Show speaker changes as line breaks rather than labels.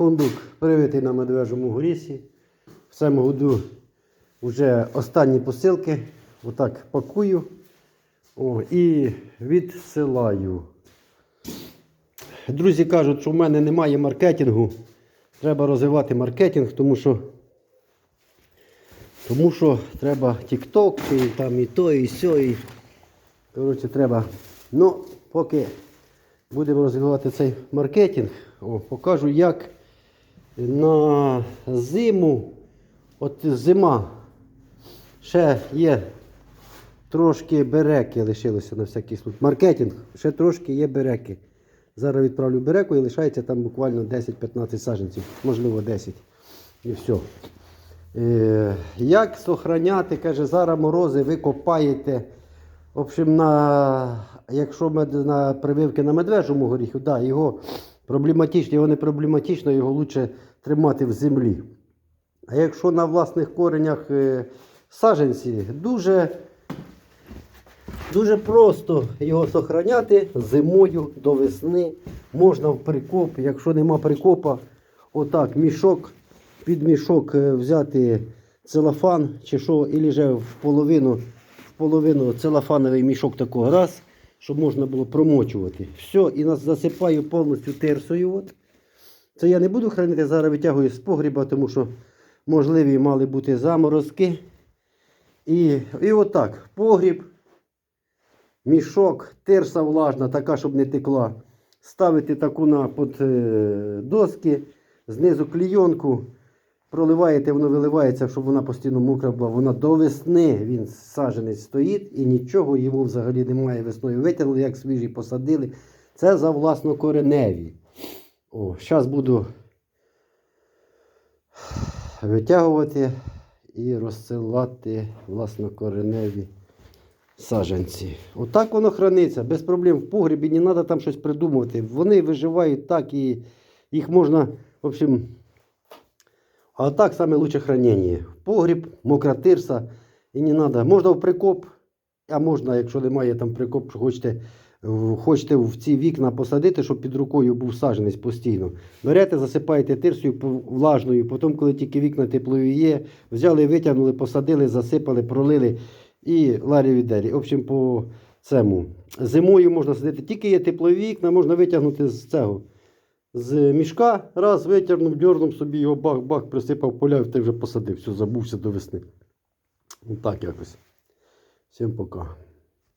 Фундук привитий на медвежому горісі. В году вже останні посилки. Отак пакую О, і відсилаю. Друзі кажуть, що в мене немає маркетингу. Треба розвивати маркетинг, тому що, тому що треба TikTok, і там і то, і сьо, і коротше, треба. Ну, поки будемо розвивати цей маркетинг, о, покажу, як на зиму, от зима, ще є трошки береки лишилося на всякий случай. Маркетинг, ще трошки є береки. Зараз відправлю береку і лишається там буквально 10-15 саджанців, можливо 10. І все. Е, як сохраняти, каже, зараз морози ви копаєте. В общем, на, якщо мед, на прививки на медвежому горіху, да, його проблематично, його не проблематично, його краще тримати в землі. А якщо на власних коренях е, саджанці, дуже Дуже просто його сохраняти зимою до весни. Можна в прикоп, якщо нема прикопа, отак мішок, під мішок е, взяти целофан чи що, і вже в половину, в половину целофановий мішок такого раз, щоб можна було промочувати. Все, і нас засипаю повністю терсою. От. Це я не буду хранити, зараз витягую з погріба, тому що можливі мали бути заморозки. І, і отак, погріб мішок, терса влажна, така, щоб не текла. Ставити таку на под е, доски, знизу клійонку, проливаєте, воно виливається, щоб вона постійно мокра була. Вона до весни він саджанець стоїть і нічого йому взагалі немає. Весною витягнули, як свіжі посадили. Це за власнокореневі. О, Зараз буду витягувати і розсилати власнокореневі саджанці. Отак воно храниться, без проблем в погребі, не треба там щось придумувати. Вони виживають так і їх можна, в общем, а так саме лучше хранення. Погріб, мокра тирса, і не треба. Можна в прикоп, а можна, якщо немає там прикоп, хочете, хочете в ці вікна посадити, щоб під рукою був саджанець постійно. Берете, засипаєте тирсою влажною, потім, коли тільки вікна теплові є, взяли, витягнули, посадили, засипали, пролили і ларі. В общем, по цьому. Зимою можна садити, тільки є теплові вікна, можна витягнути з цього. З мішка, раз витягнув, дьорнув собі його бах-бах, присипав поля, ти вже посадив. Все, забувся до весни. Отак якось. Всім пока.